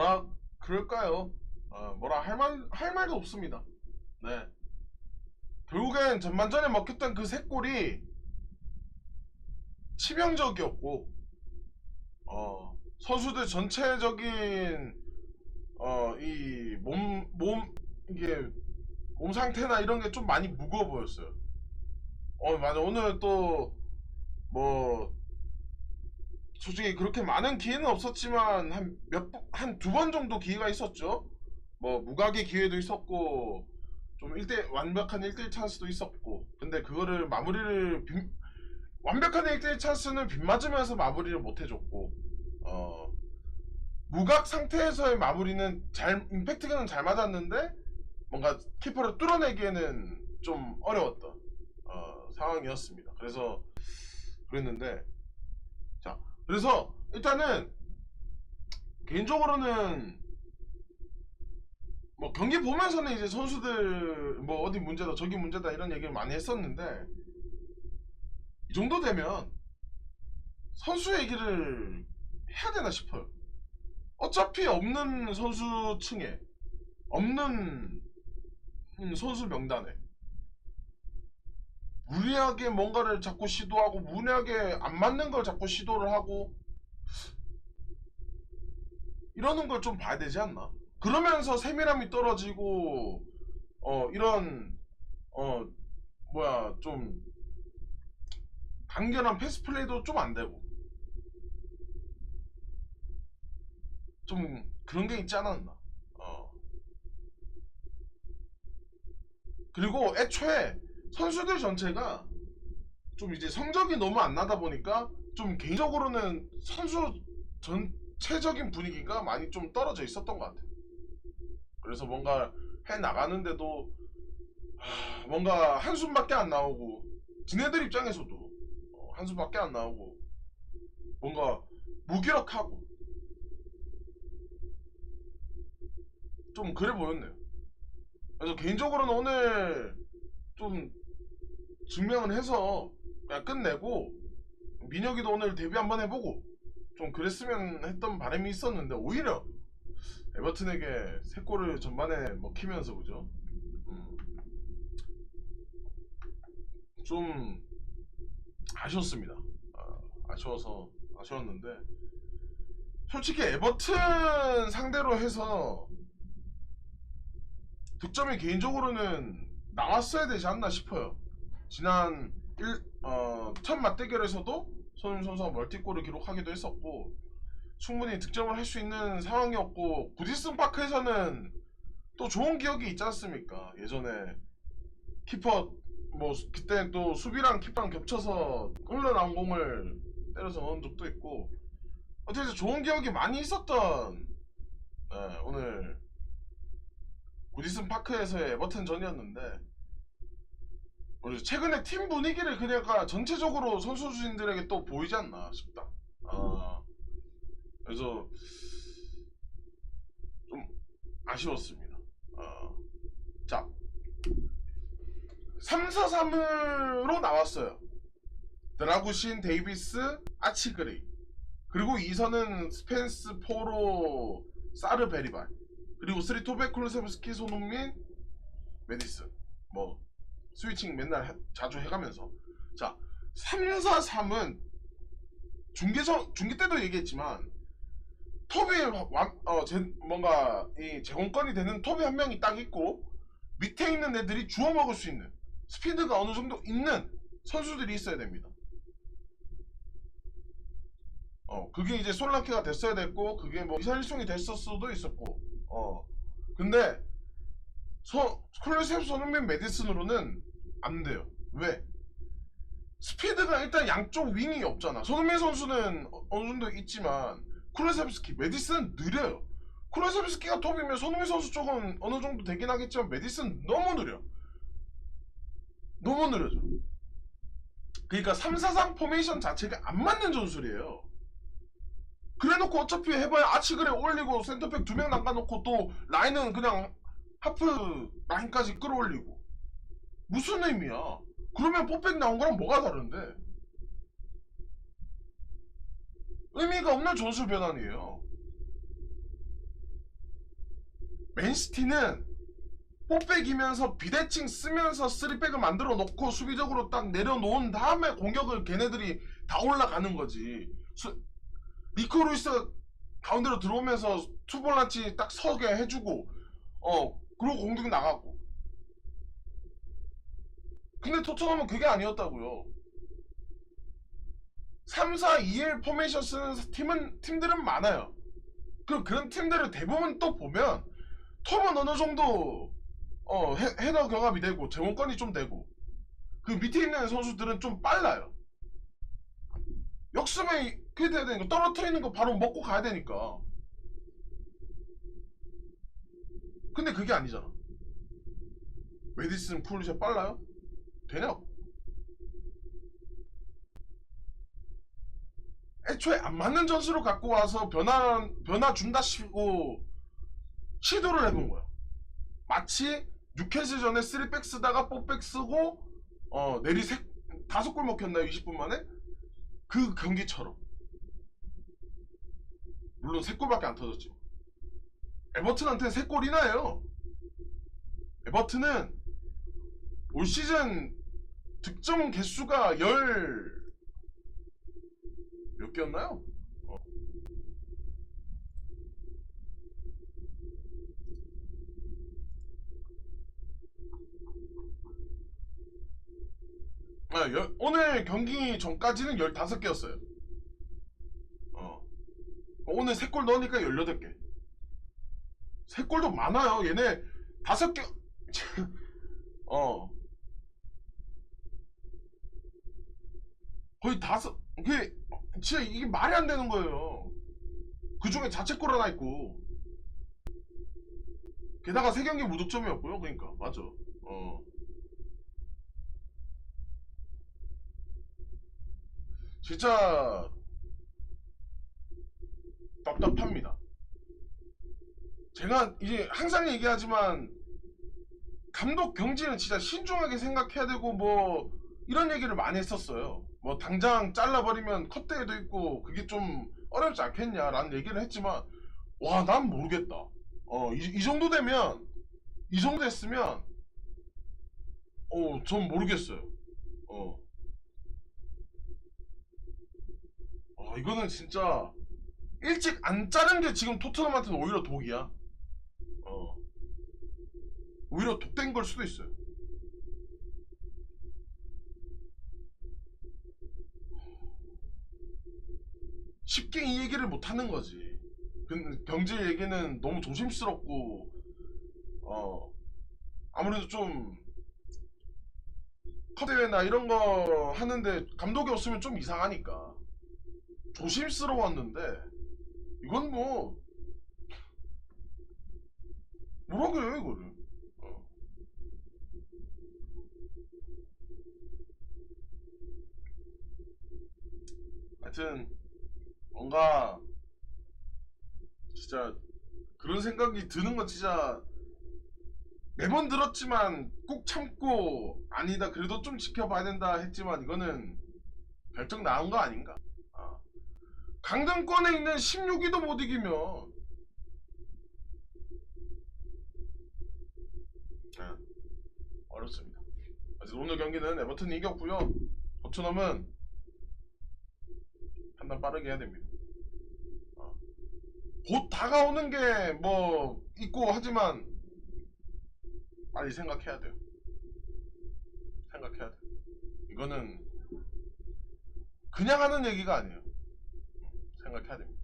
뭐라 그럴까요? 어, 뭐라 할 말 할 말도 없습니다. 네. 결국엔 전반전에 먹혔던 그 세 골이 치명적이었고 어, 선수들 전체적인 어, 이 몸 몸 이게 몸 상태나 이런 게 좀 많이 무거워 보였어요. 어 맞아 오늘 또 뭐 솔직히 그렇게 많은 기회는 없었지만 한 몇 한 두 번 정도 기회가 있었죠. 뭐 무각의 기회도 있었고 좀 1대 완벽한 1대1 찬스도 있었고 근데 그거를 마무리를 빗- 완벽한 1대1 찬스는 빗맞으면서 마무리를 못 해줬고 어 무각 상태에서의 마무리는 잘 임팩트는 잘 맞았는데 뭔가 키퍼를 뚫어내기에는 좀 어려웠던 어, 상황이었습니다. 그래서 그랬는데 자 그래서 일단은 개인적으로는 뭐 경기 보면서는 이제 선수들 뭐 어디 문제다 저기 문제다 이런 얘기를 많이 했었는데 이 정도 되면 선수 얘기를 해야 되나 싶어요. 어차피 없는 선수층에 없는 음, 선수 명단에 무리하게 뭔가를 자꾸 시도하고 무리하게 안 맞는 걸 자꾸 시도를 하고 이러는 걸 좀 봐야 되지 않나? 그러면서 세밀함이 떨어지고 어 이런 어 뭐야 좀 간결한 패스 플레이도 좀 안 되고 좀 그런 게 있지 않았나? 어. 그리고 애초에 선수들 전체가 좀 이제 성적이 너무 안 나다 보니까 좀 개인적으로는 선수 전체적인 분위기가 많이 좀 떨어져 있었던 것 같아요. 그래서 뭔가 해 나가는데도 하, 뭔가 한숨밖에 안 나오고 지네들 입장에서도 어, 한숨밖에 안 나오고 뭔가 무기력하고 좀 그래 보였네요. 그래서 개인적으로는 오늘 좀 증명을 해서 끝내고 민혁이도 오늘 데뷔 한번 해보고 좀 그랬으면 했던 바람이 있었는데 오히려 에버튼에게 세 골을 전반에 먹히면서 그죠? 음. 좀 아쉬웠습니다. 아, 아쉬워서 아쉬웠는데 솔직히 에버튼 상대로 해서 득점이 개인적으로는 나왔어야 되지 않나 싶어요. 지난 1, 어, 첫 맞대결에서도 손흥민 선수가 멀티골을 기록하기도 했었고 충분히 득점을 할 수 있는 상황이었고 구디슨 파크에서는 또 좋은 기억이 있지 않습니까? 예전에 키퍼 뭐 그때 또 수비랑 키퍼랑 겹쳐서 흘러나온 공을 때려서 넣은 적도 있고 어쨌든 좋은 기억이 많이 있었던 네, 오늘 구디슨 파크에서의 에버튼 전이었는데 최근에 팀 분위기를 그러니까 전체적으로 선수진들에게 또 보이지 않나 싶다. 아, 그래서 좀 아쉬웠습니다. 아, 자, 3-4-3으로 나왔어요. 드라구신, 데이비스, 아치그레이. 그리고 2선은 스펜스, 포로, 사르 베리발. 그리고 3 토베 쿨루세브스키, 손흥민, 메디슨. 뭐 스위칭 맨날 해- 자주 해가면서 자 3, 4, 3은 중계전 중계 때도 얘기했지만 톱이 완, 어, 제, 뭔가 이 제공권이 되는 톱이 한 명이 딱 있고 밑에 있는 애들이 주워 먹을 수 있는 스피드가 어느 정도 있는 선수들이 있어야 됩니다. 어 그게 이제 솔랑케가 됐어야 됐고 그게 뭐 이산일송이 됐을 수도 있었고 어 근데 소, 클래셉 손흥민 메디슨으로는 안 돼요. 왜? 스피드가 일단 양쪽 윙이 없잖아. 손흥민 선수는 어- 어느 정도 있지만 쿨레셉스키, 메디슨은 느려요. 쿨레셉스키가 톱이면 손흥민 선수 쪽은 어느 정도 되긴 하겠지만 메디슨 너무 느려. 너무 느려져. 그러니까 3-4-3 포메이션 자체가 안 맞는 전술이에요. 그래놓고 어차피 해봐야 아치그레 올리고 센터백 두 명 남겨놓고 또 라인은 그냥 하프 라인까지 끌어올리고 무슨 의미야? 그러면 포백 나온 거랑 뭐가 다른데? 의미가 없는 전술 변환이에요. 맨시티는 뽀백이면서 비대칭 쓰면서 쓰리백을 만들어 놓고 수비적으로 딱 내려놓은 다음에 공격을 걔네들이 다 올라가는 거지. 수, 니코 루이스 가운데로 들어오면서 투볼란치 딱 서게 해주고 어 그리고 공격이 나가고. 근데 토트넘은 그게 아니었다고요. 3, 4, 2일 포메이션 쓰는 팀은 팀들은 많아요. 그 그런 팀들을 대부분 또 보면 톱은 어느 정도 어 헤, 헤더 경합이 되고 제공권이 좀 되고. 그 밑에 있는 선수들은 좀 빨라요. 역습에 그게 돼야 되니까 떨어뜨리는 거 바로 먹고 가야 되니까 근데 그게 아니잖아. 메디슨 쿨리샤 빨라요? 되냐고. 애초에 안 맞는 전술을 갖고 와서 변화 변화 준다 시고 시도를 해본 거야. 마치 뉴캐슬 전에 3백 쓰다가 4백 쓰고 어 내리 세, 다섯 골 먹혔나요 20분 만에? 그 경기처럼. 물론 세 골밖에 안 터졌지 에버튼한테 세 골이나 해요 에버튼은 올 시즌 득점 개수가 열 몇 개였나요? 어. 아, 열- 오늘 경기 전까지는 15개였어요. 어. 오늘 3골 넣으니까 18개. 3골도 많아요. 얘네 5개. 어. 거의 다섯, 그게, 진짜 이게 말이 안 되는 거예요. 그 중에 자책골 하나 있고. 게다가 3경기 무득점이었고요. 그러니까. 맞아. 어. 진짜 답답합니다. 제가 이제 항상 얘기하지만 감독 경지는 진짜 신중하게 생각해야 되고 뭐 이런 얘기를 많이 했었어요. 뭐 당장 잘라버리면 컷대도 있고 그게 좀 어렵지 않겠냐라는 얘기를 했지만 와 난 모르겠다. 어, 이, 이 정도 되면 이 정도 됐으면 어, 전 모르겠어요. 어. 어, 이거는 진짜 일찍 안 자른 게 지금 토트넘한테는 오히려 독이야. 어. 오히려 독된 걸 수도 있어요. 쉽게 이 얘기를 못 하는 거지. 그 경제 얘기는 너무 조심스럽고, 어, 아무래도 좀, 컵대회나 이런 거 하는데 감독이 없으면 좀 이상하니까. 조심스러웠는데, 이건 뭐, 뭐라 그래요, 이거를. 하여튼, 뭔가, 진짜, 그런 생각이 드는 건 진짜, 매번 들었지만, 꼭 참고, 아니다, 그래도 좀 지켜봐야 된다 했지만, 이거는, 결정 나온 거 아닌가? 아. 강등권에 있는 16위도 못 이기면, 아, 어렵습니다. 어쨌든 오늘 경기는 에버튼이 이겼고요. 토트넘은 판단 빠르게 해야 됩니다. 어. 곧 다가오는 게 뭐 있고 하지만 빨리 생각해야 돼요. 생각해야 돼. 이거는 그냥 하는 얘기가 아니에요. 생각해야 됩니다.